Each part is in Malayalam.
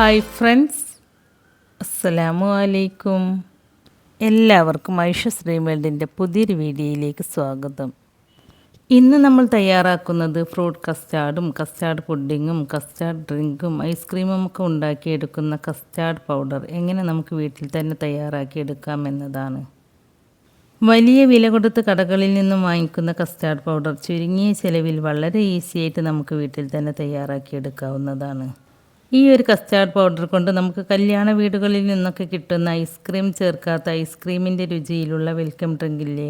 Hi friends. അസ്സലാമു അലൈക്കും. എല്ലാവർക്കും ഐഷ ശ്രീമേൽഡിന്റെ പുതിയൊരു വീഡിയോയിലേക്ക് സ്വാഗതം. ഇന്ന് നമ്മൾ തയ്യാറാക്കുന്നത് ഫ്രൂട്ട് കസ്റ്റാർഡും കസ്റ്റാർഡ് പുഡിങ്ങും കസ്റ്റാർഡ് ഡ്രിങ്കും ഐസ്ക്രീമും ഒക്കെ ഉണ്ടാക്കിയെടുക്കുന്ന കസ്റ്റാർഡ് പൗഡർ എങ്ങനെ നമുക്ക് വീട്ടിൽ തന്നെ തയ്യാറാക്കിയെടുക്കാം എന്നതാണ്. വലിയ വില കൊടുത്ത് കടകളിൽ നിന്നും വാങ്ങിക്കുന്ന കസ്റ്റാർഡ് പൗഡർ ചുരുങ്ങിയ ചിലവിൽ വളരെ ഈസിയായിട്ട് നമുക്ക് വീട്ടിൽ തന്നെ തയ്യാറാക്കിയെടുക്കാവുന്നതാണ്. ഈ ഒരു കസ്റ്റാർഡ് പൗഡർ കൊണ്ട് നമുക്ക് കല്യാണ വീടുകളിൽ നിന്നൊക്കെ കിട്ടുന്ന ഐസ്ക്രീം ചേർക്കാത്ത ഐസ്ക്രീമിന്റെ രുചിയിലുള്ള വെൽക്കം ഡ്രിങ്കില്ലേ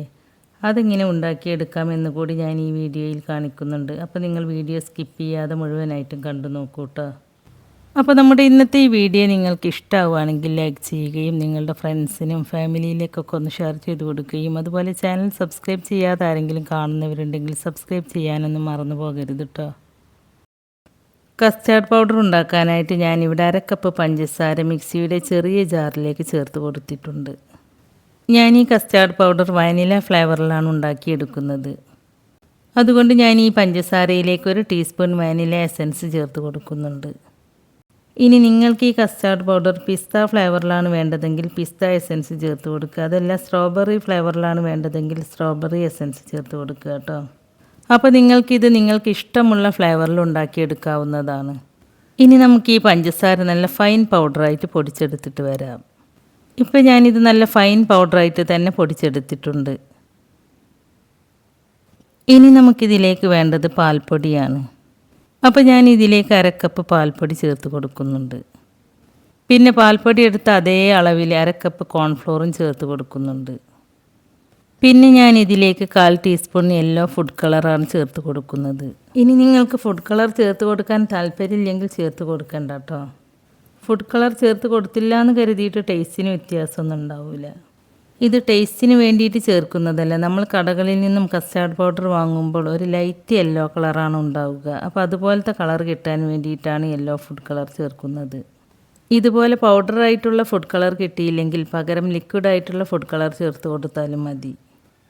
അതെങ്ങനെ ഉണ്ടാക്കിയെടുക്കാമെന്ന് കൂടി ഞാൻ ഈ വീഡിയോയിൽ കാണിക്കുന്നുണ്ട്. അപ്പോൾ നിങ്ങൾ വീഡിയോ സ്കിപ്പ് ചെയ്യാതെ മുഴുവനായിട്ടും കണ്ടു നോക്കൂ കേട്ടോ അപ്പോൾ നമ്മുടെ ഇന്നത്തെ ഈ വീഡിയോ നിങ്ങൾക്ക് ഇഷ്ടമാവുകയാണെങ്കിൽ ലൈക്ക് ചെയ്യുകയും നിങ്ങളുടെ ഫ്രണ്ട്സിനും ഫാമിലിയിലേക്കൊക്കെ ഒന്ന് ഷെയർ ചെയ്ത് കൊടുക്കുകയും അതുപോലെ ചാനൽ സബ്സ്ക്രൈബ് ചെയ്യാതെ ആരെങ്കിലും കാണുന്നവരുണ്ടെങ്കിൽ സബ്സ്ക്രൈബ് ചെയ്യാനൊന്നും മറന്നു പോകരുത് കേട്ടോ കസ്റ്റാർഡ് പൗഡർ ഉണ്ടാക്കാനായിട്ട് ഞാൻ ഇവിടെ അരക്കപ്പ് പഞ്ചസാര മിക്സിയുടെ ചെറിയ ജാറിലേക്ക് ചേർത്ത് കൊടുത്തിട്ടുണ്ട്. ഞാൻ ഈ കസ്റ്റാർഡ് പൗഡർ വനില ഫ്ലേവറിലാണ് ഉണ്ടാക്കിയെടുക്കുന്നത്. അതുകൊണ്ട് ഞാൻ ഈ പഞ്ചസാരയിലേക്ക് ഒരു ടീസ്പൂൺ വാനില എസൻസ് ചേർത്ത് കൊടുക്കുന്നുണ്ട്. ഇനി നിങ്ങൾക്ക് ഈ കസ്റ്റാർഡ് പൗഡർ പിസ്ത ഫ്ലേവറിലാണ് വേണ്ടതെങ്കിൽ പിസ്ത എസൻസ് ചേർത്ത് കൊടുക്കുക. അതല്ല സ്ട്രോബെറി ഫ്ലേവറിലാണ് വേണ്ടതെങ്കിൽ സ്ട്രോബെറി എസൻസ് ചേർത്ത് കൊടുക്കുക കേട്ടോ. അപ്പോൾ നിങ്ങൾക്കിത് നിങ്ങൾക്ക് ഇഷ്ടമുള്ള ഫ്ലേവറിൽ ഉണ്ടാക്കിയെടുക്കാവുന്നതാണ്. ഇനി നമുക്ക് ഈ പഞ്ചസാര നല്ല ഫൈൻ പൗഡറായിട്ട് പൊടിച്ചെടുത്തിട്ട് വരാം. ഇപ്പോൾ ഞാനിത് നല്ല ഫൈൻ പൗഡറായിട്ട് തന്നെ പൊടിച്ചെടുത്തിട്ടുണ്ട്. ഇനി നമുക്കിതിലേക്ക് വേണ്ടത് പാൽപ്പൊടിയാണ്. അപ്പോൾ ഞാൻ ഇതിലേക്ക് അരക്കപ്പ് പാൽപ്പൊടി ചേർത്ത് കൊടുക്കുന്നുണ്ട്. പിന്നെ പാൽപ്പൊടി എടുത്ത അതേ അളവിൽ അരക്കപ്പ് കോൺഫ്ലോറും ചേർത്ത് കൊടുക്കുന്നുണ്ട്. പിന്നെ ഞാൻ ഇതിലേക്ക് കാൽ ടീസ്പൂൺ യെല്ലോ ഫുഡ് കളറാണ് ചേർത്ത് കൊടുക്കുന്നത്. ഇനി നിങ്ങൾക്ക് ഫുഡ് കളർ ചേർത്ത് കൊടുക്കാൻ താല്പര്യമില്ലെങ്കിൽ ചേർത്ത് കൊടുക്കണ്ട കേട്ടോ ഫുഡ് കളർ ചേർത്ത് കൊടുത്തില്ല എന്ന് കരുതിയിട്ട് ടേസ്റ്റിന് വ്യത്യാസമൊന്നും ഉണ്ടാവില്ല ഇത് ടേസ്റ്റിന് വേണ്ടിയിട്ട് ചേർക്കുന്നതല്ല? നമ്മൾ കടകളിൽ നിന്നും കസ്റ്റാർഡ് പൗഡർ വാങ്ങുമ്പോൾ ഒരു ലൈറ്റ് യെല്ലോ കളറാണ് ഉണ്ടാവുക. അപ്പോൾ അതുപോലത്തെ കളർ കിട്ടാൻ വേണ്ടിയിട്ടാണ് യെല്ലോ ഫുഡ് കളർ ചേർക്കുന്നത്. ഇതുപോലെ പൗഡറായിട്ടുള്ള ഫുഡ് കളർ കിട്ടിയില്ലെങ്കിൽ പകരം ലിക്വിഡായിട്ടുള്ള ഫുഡ് കളർ ചേർത്ത് കൊടുത്താലും മതി.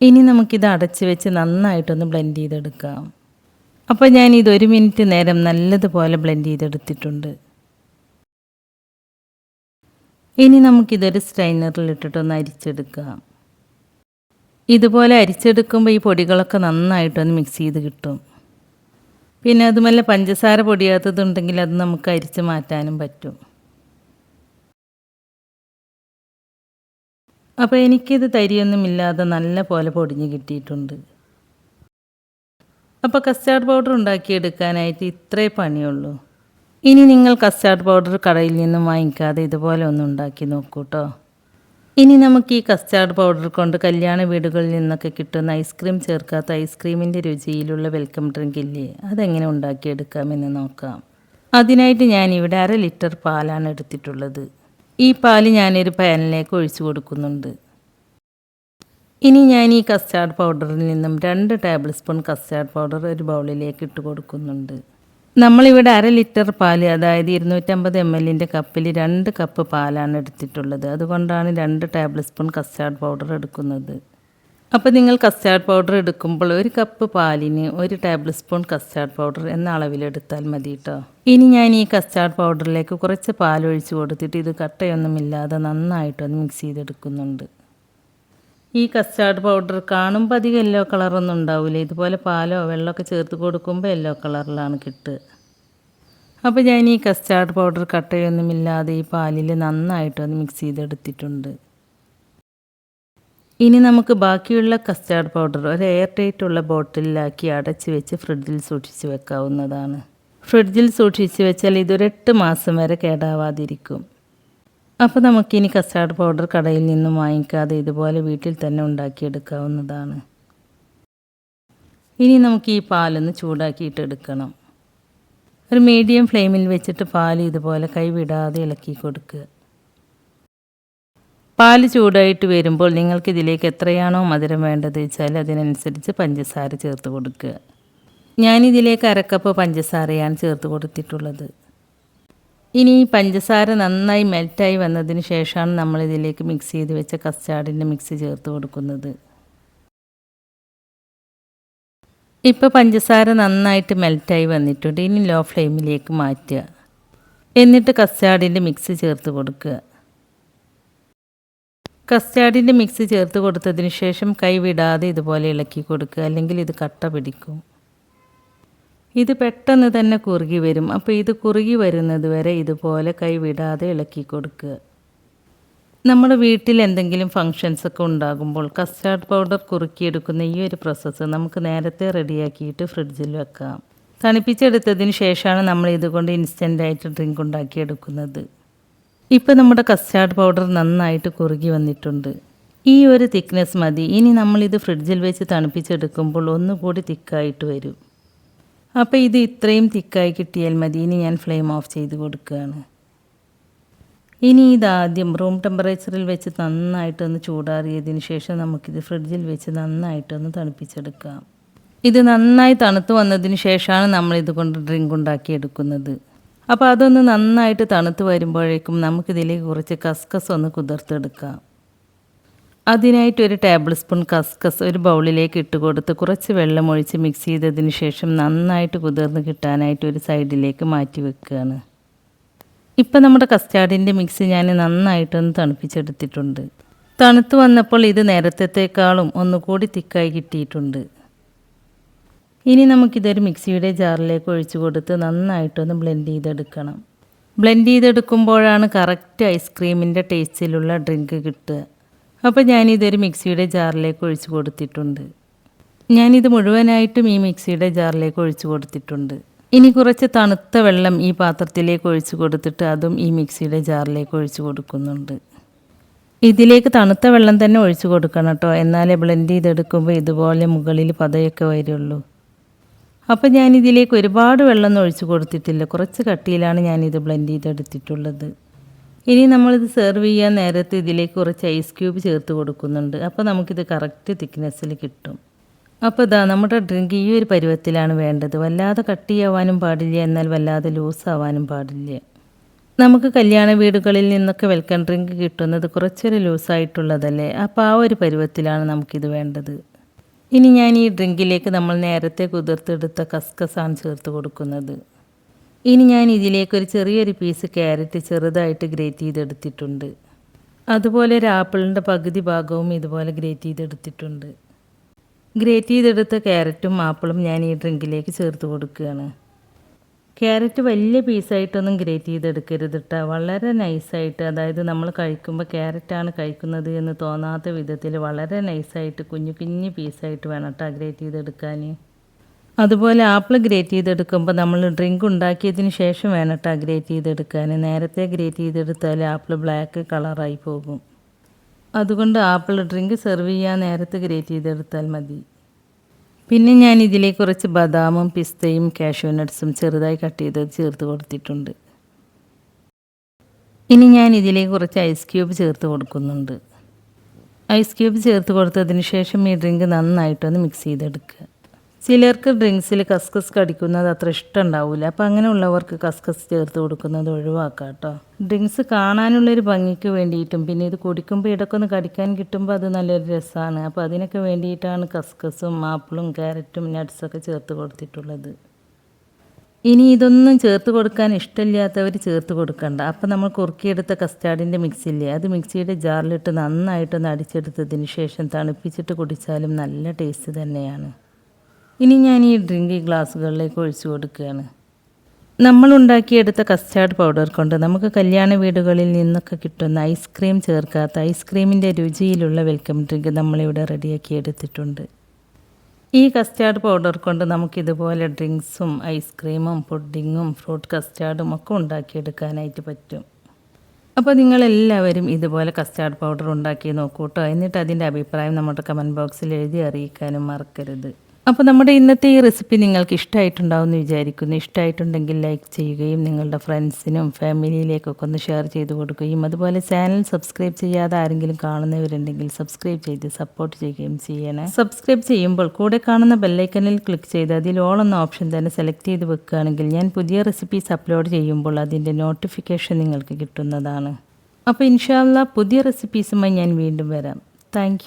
ഇനി നമുക്കിത് അടച്ച് വെച്ച് നന്നായിട്ടൊന്ന് ബ്ലെൻഡ് ചെയ്തെടുക്കാം. അപ്പോൾ ഞാൻ ഇതൊരു മിനിറ്റ് നേരം നല്ലതുപോലെ ബ്ലെൻഡ് ചെയ്തെടുത്തിട്ടുണ്ട്. ഇനി നമുക്കിതൊരു സ്ട്രൈനറിൽ ഇട്ടിട്ടൊന്ന് അരിച്ചെടുക്കാം. ഇതുപോലെ അരിച്ചെടുക്കുമ്പോൾ ഈ പൊടികളൊക്കെ നന്നായിട്ടൊന്ന് മിക്സ് ചെയ്ത് കിട്ടും. പിന്നെ അതുമല്ല പഞ്ചസാര പൊടിയാത്തതുണ്ടെങ്കിൽ അത് നമുക്ക് അരിച്ച് മാറ്റാനും പറ്റും. അപ്പോൾ എനിക്കിത് തരിയൊന്നുമില്ലാതെ നല്ല പോലെ പൊടിഞ്ഞ് കിട്ടിയിട്ടുണ്ട്. അപ്പോൾ കസ്റ്റാർഡ് പൗഡർ ഉണ്ടാക്കിയെടുക്കാനായിട്ട് ഇത്രേ പണിയുള്ളൂ. ഇനി നിങ്ങൾ കസ്റ്റാർഡ് പൗഡർ കടയിൽ നിന്നും വാങ്ങിക്കാതെ ഇതുപോലെ ഒന്ന് ഉണ്ടാക്കി നോക്കൂ കേട്ടോ ഇനി നമുക്ക് ഈ കസ്റ്റാർഡ് പൗഡർ കൊണ്ട് കല്യാണ വീടുകളിൽ നിന്നൊക്കെ കിട്ടുന്ന ഐസ്ക്രീം ചേർക്കാത്ത ഐസ്ക്രീമിന്റെ രുചിയിലുള്ള വെൽക്കം ഡ്രിങ്ക് ഇല്ലേ? അതെങ്ങനെ ഉണ്ടാക്കിയെടുക്കാമെന്ന് നോക്കാം. അതിനായിട്ട് ഞാൻ ഇവിടെ അര ലിറ്റർ പാലാണ് എടുത്തിട്ടുള്ളത്. ഈ പാൽ ഞാനൊരു പാനിലേക്ക് ഒഴിച്ചു കൊടുക്കുന്നുണ്ട്. ഇനി ഞാൻ ഈ കസ്റ്റാർഡ് പൗഡറിൽ നിന്നും രണ്ട് ടേബിൾ സ്പൂൺ കസ്റ്റാർഡ് പൗഡർ ഒരു ബൗളിലേക്ക് ഇട്ട് കൊടുക്കുന്നുണ്ട്. നമ്മളിവിടെ അര ലിറ്റർ പാൽ അതായത് ഇരുന്നൂറ്റമ്പത് എം എല്ലിന്റെ കപ്പിൽ രണ്ട് കപ്പ് പാലാണ് എടുത്തിട്ടുള്ളത്. അതുകൊണ്ടാണ് രണ്ട് ടേബിൾ സ്പൂൺ കസ്റ്റാർഡ് പൗഡർ എടുക്കുന്നത്. അപ്പോൾ നിങ്ങൾ കസ്റ്റാർഡ് പൗഡർ എടുക്കുമ്പോൾ ഒരു കപ്പ് പാലിന് ഒരു ടേബിൾ സ്പൂൺ കസ്റ്റാർഡ് പൗഡർ എന്ന അളവിലെടുത്താൽ മതി കേട്ടോ ഇനി ഞാൻ ഈ കസ്റ്റാർഡ് പൗഡറിലേക്ക് കുറച്ച് പാൽ ഒഴിച്ച് കൊടുത്തിട്ട് ഇത് കട്ടയൊന്നുമില്ലാതെ നന്നായിട്ടൊന്ന് മിക്സ് ചെയ്തെടുക്കുന്നുണ്ട്. ഈ കസ്റ്റാർഡ് പൗഡർ കാണുമ്പോൾ അധികം യെല്ലോ കളറൊന്നും ഉണ്ടാവില്ല ഇതുപോലെ പാലോ വെള്ളമൊക്കെ ചേർത്ത് കൊടുക്കുമ്പോൾ യെല്ലോ കളറിലാണ് കിട്ടുക. അപ്പോൾ ഞാൻ ഈ കസ്റ്റാർഡ് പൗഡർ കട്ടയൊന്നുമില്ലാതെ ഈ പാലിൽ നന്നായിട്ടൊന്ന് മിക്സ് ചെയ്തെടുത്തിട്ടുണ്ട്. ഇനി നമുക്ക് ബാക്കിയുള്ള കസ്റ്റാർഡ് പൗഡർ ഒരു എയർ ടൈറ്റ് ഉള്ള ബോട്ടിലാക്കി അടച്ച് വെച്ച് ഫ്രിഡ്ജിൽ സൂക്ഷിച്ച് വെക്കാവുന്നതാണ്. ഫ്രിഡ്ജിൽ സൂക്ഷിച്ച് വെച്ചാൽ ഇതൊരെട്ട് മാസം വരെ കേടാവാതിരിക്കും. അപ്പോൾ നമുക്കിനി കസ്റ്റാർഡ് പൗഡർ കടയിൽ നിന്നും വാങ്ങിക്കാതെ ഇതുപോലെ വീട്ടിൽ തന്നെ ഉണ്ടാക്കിയെടുക്കാവുന്നതാണ്. ഇനി നമുക്ക് ഈ പാലൊന്ന് ചൂടാക്കിയിട്ട് എടുക്കണം. ഒരു മീഡിയം ഫ്ലെയിമിൽ വെച്ചിട്ട് പാൽ ഇതുപോലെ കൈവിടാതെ ഇളക്കി കൊടുക്കുക. പാൽ ചൂടായിട്ട് വരുമ്പോൾ നിങ്ങൾക്ക് ഇതിലേക്ക് എത്രയാണോ മധുരം വേണ്ടത് വെച്ചാൽ അതിനനുസരിച്ച് പഞ്ചസാര ചേർത്ത് കൊടുക്കുക. ഞാനിതിലേക്ക് അരക്കപ്പ് പഞ്ചസാരയാണ് ചേർത്ത് കൊടുത്തിട്ടുള്ളത്. ഇനി പഞ്ചസാര നന്നായി മെൽറ്റായി വന്നതിന് ശേഷമാണ് നമ്മൾ ഇതിലേക്ക് മിക്സ് ചെയ്ത് വെച്ച കസ്റ്റാർഡിന്റെ മിക്സ് ചേർത്ത് കൊടുക്കുന്നത്. ഇപ്പോൾ പഞ്ചസാര നന്നായിട്ട് മെൽറ്റായി വന്നിട്ടുണ്ട്. ഇനി ലോ ഫ്ലെയിമിലേക്ക് മാറ്റുക. എന്നിട്ട് കസ്റ്റാർഡിന്റെ മിക്സ് ചേർത്ത് കൊടുക്കുക. കസ്റ്റാർഡിന്റെ മിക്സ് ചേർത്ത് കൊടുത്തതിന് ശേഷം കൈ വിടാതെ ഇതുപോലെ ഇളക്കി കൊടുക്കുക. അല്ലെങ്കിൽ ഇത് കട്ട പിടിക്കും. ഇത് പെട്ടെന്ന് തന്നെ കുറുകി വരും. അപ്പോൾ ഇത് കുറുകി വരുന്നത് വരെ ഇതുപോലെ കൈ വിടാതെ ഇളക്കി കൊടുക്കുക. നമ്മുടെ വീട്ടിൽ എന്തെങ്കിലും ഫങ്ഷൻസ് ഒക്കെ ഉണ്ടാകുമ്പോൾ കസ്റ്റാർഡ് പൗഡർ കുറുക്കിയെടുക്കുന്ന ഈ ഒരു പ്രോസസ്സ് നമുക്ക് നേരത്തെ റെഡിയാക്കിയിട്ട് ഫ്രിഡ്ജിൽ വെക്കാം. തണുപ്പിച്ചെടുത്തതിന് ശേഷമാണ് നമ്മൾ ഇതുകൊണ്ട് ഇൻസ്റ്റന്റായിട്ട് ഡ്രിങ്ക് ഉണ്ടാക്കിയെടുക്കുന്നത്. ഇപ്പോൾ നമ്മുടെ കസ്റ്റാർഡ് പൗഡർ നന്നായിട്ട് കുറുകി വന്നിട്ടുണ്ട്. ഈ ഒരു തിക്നെസ് മതി. ഇനി നമ്മളിത് ഫ്രിഡ്ജിൽ വെച്ച് തണുപ്പിച്ചെടുക്കുമ്പോൾ ഒന്നുകൂടി തിക്കായിട്ട് വരും. അപ്പോൾ ഇത് ഇത്രയും തിക്കായി കിട്ടിയാൽ മതി. ഇനി ഞാൻ ഫ്ലെയിം ഓഫ് ചെയ്ത് കൊടുക്കുകയാണ്. ഇനി ഇതാദ്യം റൂം ടെമ്പറേച്ചറിൽ വെച്ച് നന്നായിട്ടൊന്ന് ചൂടാറിയതിന് ശേഷം നമുക്കിത് ഫ്രിഡ്ജിൽ വെച്ച് നന്നായിട്ടൊന്ന് തണുപ്പിച്ചെടുക്കാം. ഇത് നന്നായി തണുത്ത് വന്നതിന് ശേഷമാണ് നമ്മളിത് കൊണ്ട് ഡ്രിങ്ക് ഉണ്ടാക്കിയെടുക്കുന്നത്. അപ്പോൾ അതൊന്ന് നന്നായിട്ട് തണുത്ത് വരുമ്പോഴേക്കും നമുക്കിതിലേക്ക് കുറച്ച് കസ്കസ് ഒന്ന് കുതിർത്തെടുക്കാം. അതിനായിട്ട് ഒരു ടേബിൾ സ്പൂൺ കസ്കസ് ഒരു ബൗളിലേക്ക് ഇട്ട് കൊടുത്ത് കുറച്ച് വെള്ളം ഒഴിച്ച് മിക്സ് ചെയ്തതിന് ശേഷം നന്നായിട്ട് കുതിർന്ന് കിട്ടാനായിട്ട് ഒരു സൈഡിലേക്ക് മാറ്റി വെക്കുകയാണ് ഇപ്പം നമ്മുടെ കസ്റ്റാർഡിന്റെ മിക്സ് ഞാൻ നന്നായിട്ടൊന്ന് തണുപ്പിച്ചെടുത്തിട്ടുണ്ട്. തണുത്ത് വന്നപ്പോൾ ഇത് നേരത്തേക്കാളും ഒന്നുകൂടി തിക്കായി കിട്ടിയിട്ടുണ്ട്. ഇനി നമുക്കിതൊരു മിക്സിയുടെ ജാറിലേക്ക് ഒഴിച്ചു കൊടുത്ത് നന്നായിട്ടൊന്ന് ബ്ലെൻഡ് ചെയ്തെടുക്കണം. ബ്ലെൻഡ് ചെയ്തെടുക്കുമ്പോഴാണ് കറക്റ്റ് ഐസ്ക്രീമിന്റെ ടേസ്റ്റിലുള്ള ഡ്രിങ്ക് കിട്ടുക. അപ്പോൾ ഞാനിതൊരു മിക്സിയുടെ ജാറിലേക്ക് ഒഴിച്ചു കൊടുത്തിട്ടുണ്ട്. ഞാനിത് മുഴുവനായിട്ടും ഈ മിക്സിയുടെ ജാറിലേക്ക് ഒഴിച്ചു കൊടുത്തിട്ടുണ്ട്. ഇനി കുറച്ച് തണുത്ത വെള്ളം ഈ പാത്രത്തിലേക്ക് ഒഴിച്ചു കൊടുത്തിട്ട് അതും ഈ മിക്സിയുടെ ജാറിലേക്ക് ഒഴിച്ചു കൊടുക്കുന്നുണ്ട്. ഇതിലേക്ക് തണുത്ത വെള്ളം തന്നെ ഒഴിച്ചു കൊടുക്കണം കേട്ടോ. എന്നാലേ ബ്ലെൻഡ് ചെയ്തെടുക്കുമ്പോൾ ഇതുപോലെ മുകളിൽ പതയൊക്കെ വരുള്ളൂ. അപ്പോൾ ഞാനിതിലേക്ക് ഒരുപാട് വെള്ളം ഒഴിച്ചു കൊടുത്തിട്ടില്ല. കുറച്ച് കട്ടിയിലാണ് ഞാനിത് ബ്ലെൻഡ് ചെയ്തെടുത്തിട്ടുള്ളത്. ഇനി നമ്മളിത് സെർവ് ചെയ്യാൻ നേരത്ത് ഇതിലേക്ക് കുറച്ച് ഐസ് ക്യൂബ് ചേർത്ത് കൊടുക്കുന്നുണ്ട്. അപ്പോൾ നമുക്കിത് കറക്റ്റ് തിക്നെസ്സിൽ കിട്ടും. അപ്പോൾ ഇതാ നമ്മുടെ ഡ്രിങ്ക് ഈ ഒരു പരുവത്തിലാണ് വേണ്ടത്. വല്ലാതെ കട്ടിയാവാനും പാടില്ല. എന്നാൽ വല്ലാതെ ലൂസ് ആവാനും പാടില്ല. നമുക്ക് കല്യാണ വീടുകളിൽ നിന്നൊക്കെ വെൽക്കം ഡ്രിങ്ക് കിട്ടുന്നത് കുറച്ചൊരു ലൂസായിട്ടുള്ളതല്ലേ അപ്പോൾ ആ ഒരു പരുവത്തിലാണ് നമുക്കിത് വേണ്ടത്. ഇനി ഞാൻ ഈ ഡ്രിങ്കിലേക്ക് നമ്മൾ നേരത്തെ കുതിർത്തെടുത്ത കസ്കസാണ് ചേർത്ത് കൊടുക്കുന്നത്. ഇനി ഞാൻ ഇതിലേക്ക് ഒരു ചെറിയൊരു പീസ് ക്യാരറ്റ് ചെറുതായിട്ട് ഗ്രേറ്റ് ചെയ്തെടുത്തിട്ടുണ്ട്. അതുപോലെ ഒരു ആപ്പിളിന്റെ പകുതി ഭാഗവും ഇതുപോലെ ഗ്രേറ്റ് ചെയ്തെടുത്തിട്ടുണ്ട്. ഗ്രേറ്റ് ചെയ്തെടുത്ത ക്യാരറ്റും ആപ്പിളും ഞാൻ ഈ ഡ്രിങ്കിലേക്ക് ചേർത്ത് കൊടുക്കുകയാണ്. ക്യാരറ്റ് വലിയ പീസായിട്ടൊന്നും ഗ്രേറ്റ് ചെയ്തെടുക്കരുത് കേട്ടോ വളരെ നൈസായിട്ട് അതായത് നമ്മൾ കഴിക്കുമ്പോൾ ക്യാരറ്റാണ് കഴിക്കുന്നത് എന്ന് തോന്നാത്ത വിധത്തിൽ വളരെ നൈസായിട്ട് കുഞ്ഞു കുഞ്ഞു പീസായിട്ട് വേണം കേട്ടോ ഗ്രേറ്റ് ചെയ്തെടുക്കാൻ അതുപോലെ ആപ്പിൾ ഗ്രേറ്റ് ചെയ്തെടുക്കുമ്പോൾ നമ്മൾ ഡ്രിങ്ക് ഉണ്ടാക്കിയതിന് ശേഷം വേണം കേട്ടോ ഗ്രേറ്റ് ചെയ്തെടുക്കാൻ നേരത്തെ ഗ്രേറ്റ് ചെയ്തെടുത്താൽ ആപ്പിൾ ബ്ലാക്ക് കളറായി പോകും. അതുകൊണ്ട് ആപ്പിൾ ഡ്രിങ്ക് സെർവ് ചെയ്യാൻ നേരത്തെ ഗ്രേറ്റ് ചെയ്തെടുത്താൽ മതി. പിന്നെ ഞാൻ ഇതിലേക്ക് കുറച്ച് ബദാമും പിസ്തയും കാഷ്യൂ നട്ട്സും ചെറുതായി കട്ട് ചെയ്ത് ചേർത്ത് കൊടുത്തിട്ടുണ്ട്. ഇനി ഞാൻ ഇതിലേക്ക് കുറച്ച് ഐസ് ക്യൂബ് ചേർത്ത് കൊടുക്കുന്നുണ്ട്. ഐസ് ക്യൂബ് ചേർത്ത് കൊടുത്തതിന് ശേഷം ഈ ഡ്രിങ്ക് നന്നായിട്ടൊന്ന് മിക്സ് ചെയ്തെടുക്കുക. ചിലർക്ക് ഡ്രിങ്ക്സിൽ കസ്കസ് കടിക്കുന്നത് അത്ര ഇഷ്ടം ഉണ്ടാവില്ല അപ്പോൾ അങ്ങനെയുള്ളവർക്ക് കസ്കസ് ചേർത്ത് കൊടുക്കുന്നത് ഒഴിവാക്കാം കേട്ടോ. ഡ്രിങ്ക്സ് കാണാനുള്ളൊരു ഭംഗിക്ക് വേണ്ടിയിട്ടും പിന്നെ ഇത് കുടിക്കുമ്പോൾ ഇടയ്ക്ക് ഒന്ന് കടിക്കാൻ കിട്ടുമ്പോൾ അത് നല്ലൊരു രസമാണ് അപ്പോൾ അതിനൊക്കെ വേണ്ടിയിട്ടാണ് കസ്കസും ആപ്പിളും ക്യാരറ്റും നട്ട്സൊക്കെ ചേർത്ത് കൊടുത്തിട്ടുള്ളത്. ഇനി ഇതൊന്നും ചേർത്ത് കൊടുക്കാൻ ഇഷ്ടമില്ലാത്തവർ ചേർത്ത് കൊടുക്കണ്ട. അപ്പം നമ്മൾ കുറുക്കിയെടുത്ത കസ്റ്റാർഡിന്റെ മിക്സില്ലേ അത് മിക്സിയുടെ ജാറിലിട്ട് നന്നായിട്ടൊന്ന് അടിച്ചെടുത്തതിന് ശേഷം തണുപ്പിച്ചിട്ട് കുടിച്ചാലും നല്ല ടേസ്റ്റ് തന്നെയാണ്. ഇനി ഞാൻ ഈ ഡ്രിങ്ക് ഗ്ലാസ്സുകളിലേക്ക് ഒഴിച്ചു കൊടുക്കുകയാണ്. നമ്മൾ ഉണ്ടാക്കിയെടുത്ത കസ്റ്റാർഡ് പൗഡർ കൊണ്ട് നമുക്ക് കല്യാണ വീടുകളിൽ നിന്നൊക്കെ കിട്ടുന്ന ഐസ്ക്രീം ചേർക്കാത്ത ഐസ്ക്രീമിന്റെ രുചിയിലുള്ള വെൽക്കം ഡ്രിങ്ക് നമ്മളിവിടെ റെഡിയാക്കി എടുത്തിട്ടുണ്ട്. ഈ കസ്റ്റാർഡ് പൗഡർ കൊണ്ട് നമുക്കിതുപോലെ ഡ്രിങ്ക്സും ഐസ്ക്രീമും പുഡിങ്ങും ഫ്രൂട്ട് കസ്റ്റാർഡും ഒക്കെ ഉണ്ടാക്കിയെടുക്കാനായിട്ട് പറ്റും. അപ്പോൾ നിങ്ങളെല്ലാവരും ഇതുപോലെ കസ്റ്റാർഡ് പൗഡർ ഉണ്ടാക്കി നോക്കൂട്ടോ. എന്നിട്ട് അതിന്റെ അഭിപ്രായം നമ്മുടെ കമന്റ് ബോക്സിൽ എഴുതി അറിയിക്കാനും മറക്കരുത്. അപ്പോൾ നമ്മുടെ ഇന്നത്തെ ഈ റെസിപ്പി നിങ്ങൾക്ക് ഇഷ്ടമായിട്ടുണ്ടാവുമെന്ന് വിചാരിക്കുന്നു. ഇഷ്ടമായിട്ടുണ്ടെങ്കിൽ ലൈക്ക് ചെയ്യുകയും നിങ്ങളുടെ ഫ്രണ്ട്സിനും ഫാമിലിയിലേക്കൊക്കെ ഒന്ന് ഷെയർ ചെയ്ത് കൊടുക്കുകയും അതുപോലെ ചാനൽ സബ്സ്ക്രൈബ് ചെയ്യാതെ ആരെങ്കിലും കാണുന്നവരുണ്ടെങ്കിൽ സബ്സ്ക്രൈബ് ചെയ്ത് സപ്പോർട്ട് ചെയ്യുകയും ചെയ്യണം. സബ്സ്ക്രൈബ് ചെയ്യുമ്പോൾ കൂടെ കാണുന്ന ബെല്ലൈക്കനിൽ ക്ലിക്ക് ചെയ്ത് അതിൽ ഓൾ എന്ന ഓപ്ഷൻ തന്നെ സെലക്ട് ചെയ്ത് വെക്കുകയാണെങ്കിൽ ഞാൻ പുതിയ റെസിപ്പീസ് അപ്ലോഡ് ചെയ്യുമ്പോൾ അതിന്റെ നോട്ടിഫിക്കേഷൻ നിങ്ങൾക്ക് കിട്ടുന്നതാണ്. അപ്പോൾ ഇൻഷാല്ല പുതിയ റെസിപ്പീസുമായി ഞാൻ വീണ്ടും വരാം. താങ്ക്